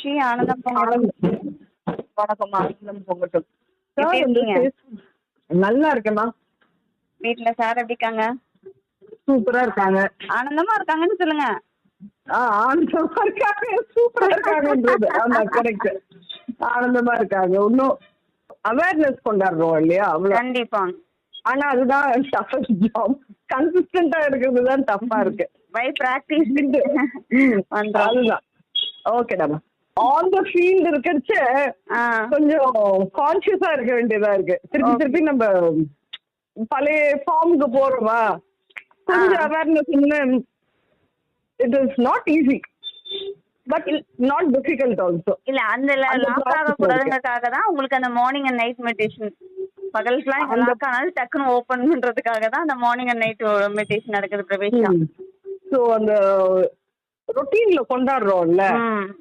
ஸ்ரீ ஆனந்தம் வணக்கம் ஆனந்தம் பொங்கட்டும். சார் வந்து இருக்கீங்க? நல்லா இருக்கேம்மா வீட்ல சார் எப்படி இருக்காங்க? சூப்பரா இருக்காங்க. ஆனந்தமா இருக்காங்கன்னு சொல்லுங்க. ஆனந்தமா இருக்காங்க. சூப்பரா இருக்காங்கன்றது. ஆமா கரெக்ட் ஆனந்தமா இருக்காங்க. இன்னும் அவேர்னஸ் கொண்டாடுறோம் இல்லையா? அவ்வளவு. கண்டிப்பா. ஆனா அதுதான் டஃபஸ்ட் ஜாப் கன்சிஸ்டன்டா இருக்கிறது தான் டஃப்பா இருக்கு. பை பிராக்டிஸ் அதுதான். ஓகேடாமா ஆன் த ஃபீல்ட் இருக்கிறச்ச கொஞ்சம் கான்சியஸா இருக்க வேண்டியதா இருக்கு. திருப்பி. திருப்பி நம்ம பழைய ஃபார்முக்கு போறோமா? கொஞ்சம். அவேர்னஸ் இன்னும் it is not easy but not difficult also இல்ல அந்த லாக் ஆக கூடாதுங்கிறதுக்காக தான் உங்களுக்கு அந்த மார்னிங் அண்ட் நைட் மெடிடேஷன் பகல் ஃபுல்லா லாக் ஆனாலும் டக்குன்னு ஓபன் பண்றதுக்காக தான் அந்த மார்னிங் அண்ட் நைட் மெடிடேஷன் நடக்குது பிரவேஷா. ஸோ அந்த ரொட்டீன்ல கொண்டாடுறோம்ல.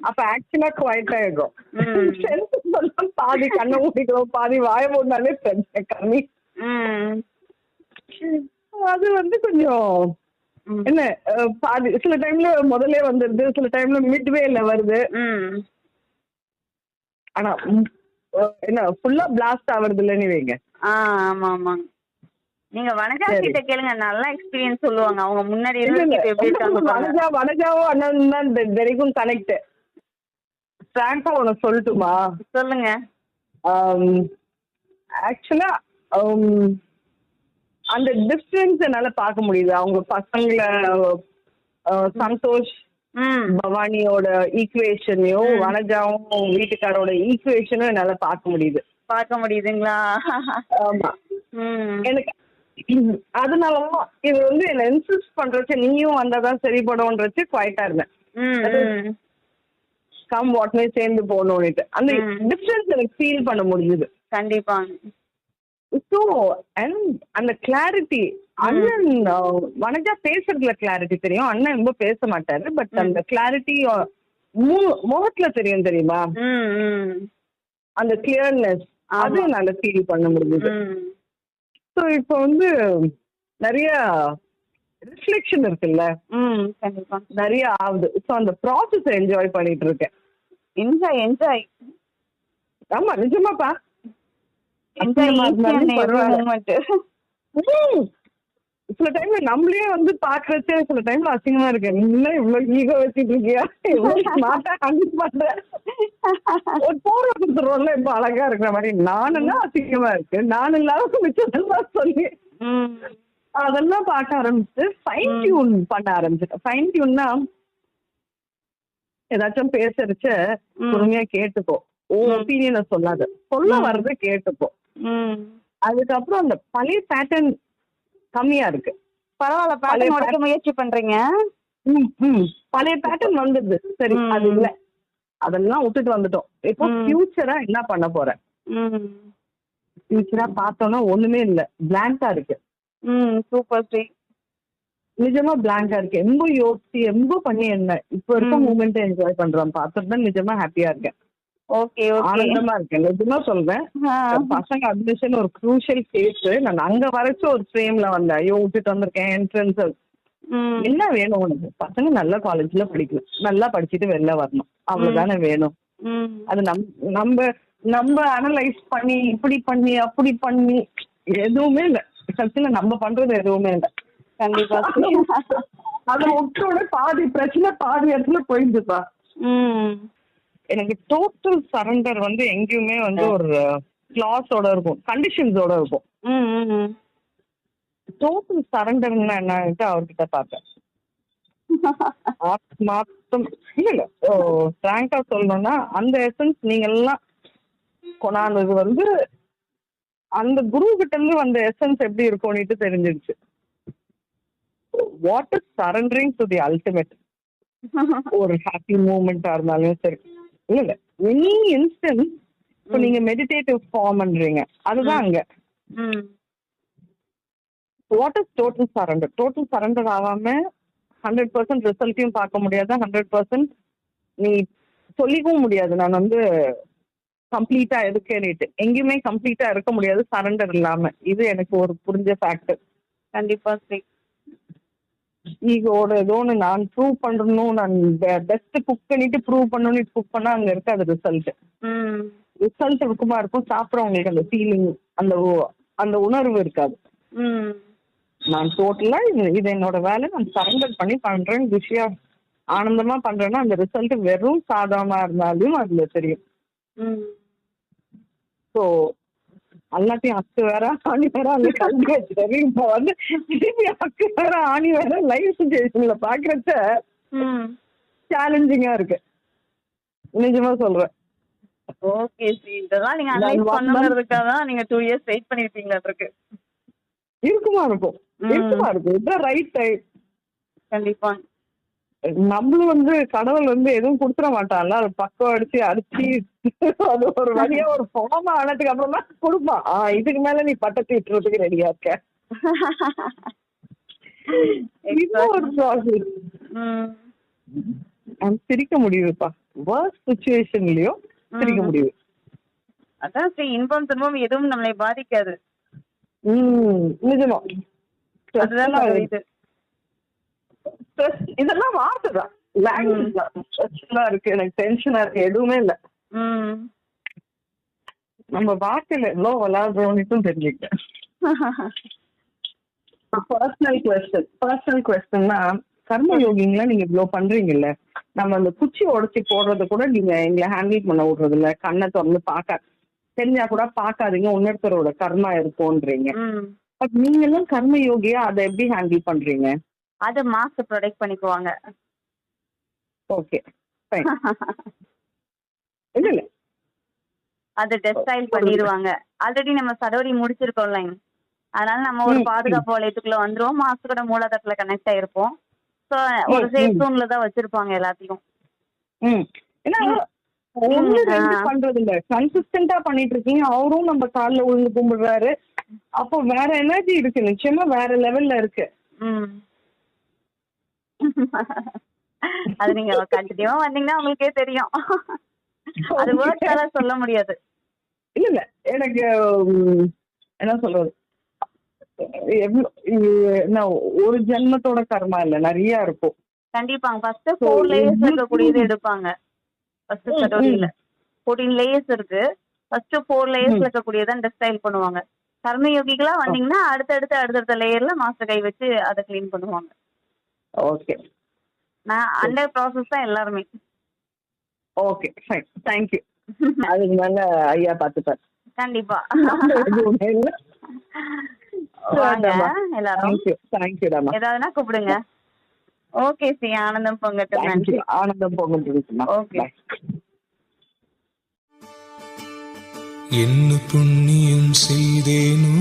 அப்ப ஆக்சுவலா குவைட் ஆயிடும் ம். Strength சொன்னா பாதி கண்ணை மூடிக்கிறோம் பாதி வாய மூடினாலே பிரச்சனை கம்மி. அது வந்து கொஞ்சம். என்ன பாதி சில டைம்ல முதல்ல வந்துருது சில டைம்ல மிட்வேல வருது. ஆனா என்ன ஃபுல்லா பிளாஸ்ட் ஆவறது இல்லைன்னு வைங்க. ஆமா ஆமா நீங்க வனஜா. கிட்ட கேளுங்க நல்ல எக்ஸ்பீரியன்ஸ் சொல்லுவாங்க. அவங்க முன்னாடி. இருந்தது எப்படி இருக்காங்க வனஜா வனஜாவும் அண்ணன் தான் வரைக்கும் கனெக்ட் ஃப்ராங்கா உனக்கு சொல்லட்டுமா? சொல்லுங்க. ஆக்சுவலா அந்த டிஃப்ரென்ஸ் என்னால பார்க்க முடியுது. அவங்க பசங்கள சந்தோஷ் பவானியோட ஈக்குவேஷனையும். வனஜாவும் வீட்டுக்காரோட ஈக்குவேஷனும் என்னால பார்க்க முடியுது. பார்க்க முடியுதுங்களா? ஆமா. எனக்கு அதனாலதான் இது வந்து என்ன இன்சிஸ்ட் பண்றச்சு நீயும் வந்தாதான் சரிப்படும்ன்றச்சு குவாய்ட்டா இருந்தேன். கம் வாட்மே சேர்ந்து போகணும்னுட்டு. அந்த. டிஃப்ரென்ஸ் எனக்கு ஃபீல் பண்ண முடியுது கண்டிப்பா. ஸோ அண்ட் அந்த கிளாரிட்டி அண்ணன் வனஜா பேசுறதுல கிளாரிட்டி தெரியும். அண்ணன் ரொம்ப பேச மாட்டாரு பட். அந்த கிளாரிட்டி முகத்துல தெரியும் தெரியுமா? அந்த கிளியர்னஸ். அது என்னால ஃபீல் பண்ண முடியுது ம். ஸோ இப்போ வந்து நிறைய ரிஃப்ளெக்ஷன் இருக்குல்ல? நிறைய ஆகுது. ஸோ அந்த ப்ராசஸ் என்ஜாய் பண்ணிட்டு இருக்கேன் என்ஜாய் என்ஜாய் ஆமா நிஜமாப்பா. என்ஜாய் சில டைம்ல நம்மளே வந்து பாக்குறச்சே சில டைம்ல அசிங்கமா இருக்கு. நீ என்ன இவ்வளவு ஈகோ வச்சுட்டு இருக்கியா? ஒரு போர்வை கொடுத்துருவோம்ல இப்ப அழகா இருக்கிற மாதிரி. நானுன்னா அசிங்கமா இருக்கு? நான் இல்லாத மிச்சம் சொல்லி. அதெல்லாம் பார்க்க ஆரம்பிச்சு ஃபைன் டியூன் பண்ண ஆரம்பிச்சிட்டேன். ஃபைன் டியூன்னா ஏதாச்சும் பேசுறச்ச. பொறுமையா கேட்டுக்கோ. ஓ. ஒப்பீனியனை சொல்லாத. சொல்ல. வர்றத கேட்டுக்கோ. ம். அதுக்கப்புறம் அந்த பழைய பேட்டர்ன் கம்மியா இருக்கு. பரவாயில்ல பேட்டர்ன் உடைக்க. முயற்சி பண்றீங்க. பழைய பேட்டர்ன் வந்துடுது. சரி. அது இல்ல. அதெல்லாம் விட்டுட்டு வந்துட்டோம். இப்போ. ஃபியூச்சரா என்ன பண்ண போறேன்? ஃபியூச்சரா பார்த்தோம்னா ஒண்ணுமே இல்ல. பிளாங்கா இருக்கு. சூப்பர் ஸ்ரீ நிஜமா பிளாங்கா இருக்கு. எம்ப யோசிச்சு எம்ப பண்ணி என்ன. இப்போ இருக்க. மூமெண்ட் என்ஜாய் பண்றேன் பார்த்துட்டு தான் நிஜமா ஹாப்பியா இருக்கேன். ஓகே ஆனந்தமா இருக்கேன். நிஜமா சொல்றேன். பசங்க அட்மிஷன் ஒரு க்ரூஷியல் கேஸ் நான் அங்க வரைச்சும் ஒரு ஃப்ரேம்ல வந்தேன் ஐயோ விட்டுட்டு வந்திருக்கேன் என்ட்ரன்ஸ் என்ன வேணும் உனக்கு? பசங்க நல்ல காலேஜ்ல படிக்கணும். நல்லா படிச்சுட்டு வெளில வரணும். அவ்வளவுதானே வேணும். அது நம் நம்ம நம்ம அனலைஸ் பண்ணி இப்படி பண்ணி அப்படி பண்ணி எதுவுமே இல்ல. கடைசியில நம்ம பண்றது எதுவுமே இல்ல. கண்டிப்பா. அத விட்டோட பாதி பிரச்சனை பாதி இடத்துல போயிருந்துப்பா எனக்கு டோட்டல் சரண்டர் வந்து எங்கேயுமே வந்து ஒரு கிளாஸோட இருக்கும். கண்டிஷன்ஸோட இருக்கும். டோட்டல் சரண்டர்னா என்னன்ட்டு அவர்கிட்ட பார்த்தேன். மாத்தம் இல்ல இல்ல. ஃப்ராங்கா சொல்லணும்னா அந்த எசன்ஸ் நீங்க எல்லாம் கொண்டாந்தது வந்து அந்த குரு கிட்ட இருந்து வந்த எசன்ஸ் எப்படி இருக்கும்னுட்டு தெரிஞ்சிருச்சு. What is surrendering to the ultimate ஒரு ஹாப்பி மூமெண்டா இருந்தாலும் சரி. இல்ல எனி இன்ஸ்டன்ஸ் இப்போ. நீங்க மெடிடேட்டிவ் ஃபார்ம்ன்றீங்க அதுதான் அங்க. What is total surrender total surrender ஆகாம ஹண்ட்ரட் பர்சன்ட் ரிசல்ட்டையும் பார்க்க முடியாது. ஹண்ட்ரட் பர்சன்ட் நீ சொல்லிக்கவும் முடியாது. நான் வந்து கம்ப்ளீட்டா இருக்கேன்னுட்டு. எங்கேயுமே கம்ப்ளீட்டா இருக்க முடியாது. சரண்டர் இல்லாம. இது எனக்கு ஒரு புரிஞ்ச ஃபேக்டர் கண்டிப்பா ஈகோட ஏதோ ஒன்று நான் ப்ரூவ் பண்ணணும் நான் பெஸ்ட் குக் பண்ணிட்டு ப்ரூவ் பண்ணணும்னு குக் பண்ணா அங்க இருக்காது ரிசல்ட் ம். ரிசல்ட் இருக்குமா இருக்கும் சாப்பிட்றவங்களுக்கு அந்த ஃபீலிங் அந்த அந்த உணர்வு இருக்காது. நான் டோட்டலா இது என்னோட வேலை நான் சரண்டர் பண்ணி பண்றேன். குஷியா ஆனந்தமா பண்றேன்னா அந்த ரிசல்ட் வெறும் சாதமா இருந்தாலும் அதுல தெரியும். ஸோ எல்லாத்தையும் அக்கு வேற ஆணி வேற அங்க கல்வி வச்சுட்டாரு இப்போ வந்து திருப்பி அக்கு வேற ஆணி வேற லைவ் சுச்சுவேஷன்ல பாக்குறச்ச சேலஞ்சிங்கா இருக்கு. நிஜமா சொல்றேன். ஓகே சி இதெல்லாம் நீங்க அனலைஸ் பண்ணுங்கிறதுக்காக தான் நீங்க டூ இயர்ஸ் வெயிட் பண்ணிருப்பீங்களா இருக்கு. இருக்குமா இருக்கும். இருக்குமா இருக்கும். இதுதான் ரைட் டைம் கண்டிப்பா. நம்மளும் வந்து கடவுள் வந்து எதுவும் கொடுத்துட மாட்டான்ல. அது பக்கம் அடிச்சு அடிச்சு அது ஒரு வழியா ஒரு ஃபார்ம் ஆனதுக்கு அப்புறம் கொடுப்பான். ஆ இதுக்கு மேல நீ பட்டத்தை விட்டுறதுக்கு ரெடியா இருக்க. சிரிக்க முடியுதுப்பா. ஒர்க் சுச்சுவேஷன்லயும் சிரிக்க. முடியுது. அதான் சரி இன்பம் துன்பம் எதுவும் நம்மளை பாதிக்காது. ம் நிஜமா. அதுதான் Stress. இதெல்லாம் வார்த்தை தான். லாங்குவேஜ் தான் ஸ்ட்ரெஸ்லாம் இருக்கு. எனக்கு டென்ஷனா இருக்கு. எதுவுமே இல்ல. நம்ம வார்த்தையில எவ்வளவு விளையாடுறோம்னுட்டும் தெரிஞ்சுக்கிட்டேன். பர்சனல் கொஸ்டின் பர்சனல் கொஸ்டின்னா கர்ம யோகிங்களா நீங்க இவ்வளவு பண்றீங்கல்ல? நம்ம அந்த குச்சி உடைச்சி போடுறத கூட நீங்க எங்களை ஹேண்டில் பண்ண விடுறது இல்ல கண்ணை திறந்து பார்க்க தெரிஞ்சா கூட பார்க்காதீங்க. இன்னொருத்தரோட கர்மா இருக்கும்ன்றீங்க. பட் நீங்க எல்லாம் கர்ம யோகியா? அதை எப்படி ஹேண்டில் பண்றீங்க? அது மாஸ்க் ப்ரொடெக்ட் பண்ணிக்குவாங்க. ஓகே இல்ல இல்ல. அது டெஸ்டைல் பண்ணிடுவாங்க ஆல்ரெடி நம்ம சடோரி முடிச்சிருக்கோம் லைன் அதனால நம்ம ஒரு. பாதுகாப்பு வளையத்துக்குள்ள வந்துருவோம். மாஸ்கோட மூலதட்டுல கனெக்ட் ஆயிருப்போம். ஸோ ஒரு சேஃப். ஜோன்ல தான் வச்சிருப்பாங்க எல்லாத்தையும். பண்றது இல்ல கன்சிஸ்டன்டா பண்ணிட்டு இருக்கீங்க அவரும் நம்ம கால்ல விழுந்து கும்பிடுறாரு. அப்போ வேற எனர்ஜி இருக்கு. நிச்சயமா வேற லெவல்ல இருக்கு. அது நீங்க கண்டினியூவா வந்தீங்கன்னா உங்களுக்கே தெரியும். அது வேர்ட்ஸால சொல்ல முடியாது. இல்ல இல்ல. எனக்கு என்ன சொல்றது? என்ன ஒரு ஜென்மத்தோட கர்மா இல்ல. நிறைய இருக்கும். கண்டிப்பாங்க ஃபர்ஸ்ட் ஃபோர் லேயர்ஸ் இருக்கக்கூடியது எடுப்பாங்க. ஃபர்ஸ்ட் ம், சடோரியில ஃபோர்டீன் லேயர்ஸ் இருக்கு. ஃபர்ஸ்ட் ஃபோர் லேயர்ஸ்ல இருக்கக்கூடியதான் டெஸ்டைல் பண்ணுவாங்க. கர்மயோகிகளா வந்தீங்கன்னா அடுத்தடுத்த அடுத்தடுத்த லேயர்ல மாஸ்டர் கை வச்சு அதை க்ளீன் பண்ணுவாங்க. ஓகே நான் அண்டர் ப்ராசஸ் தான் எல்லாருமே. ஓகே ஃபைன் தேங்க்யூ அதுக்கு மேல ஐயா பாத்துப்பாரு கண்டிப்பா. எல்லாரும். தேங்க்யூ தேங்க்யூடாமா ஏதாவதுனா கூப்பிடுங்க. ஓகே சி ஆனந்தம் பொங்கட்டும் நன்றி. ஆனந்தம் போகட்டும் Okay. என்ன புண்ணியம் செய்தேனோ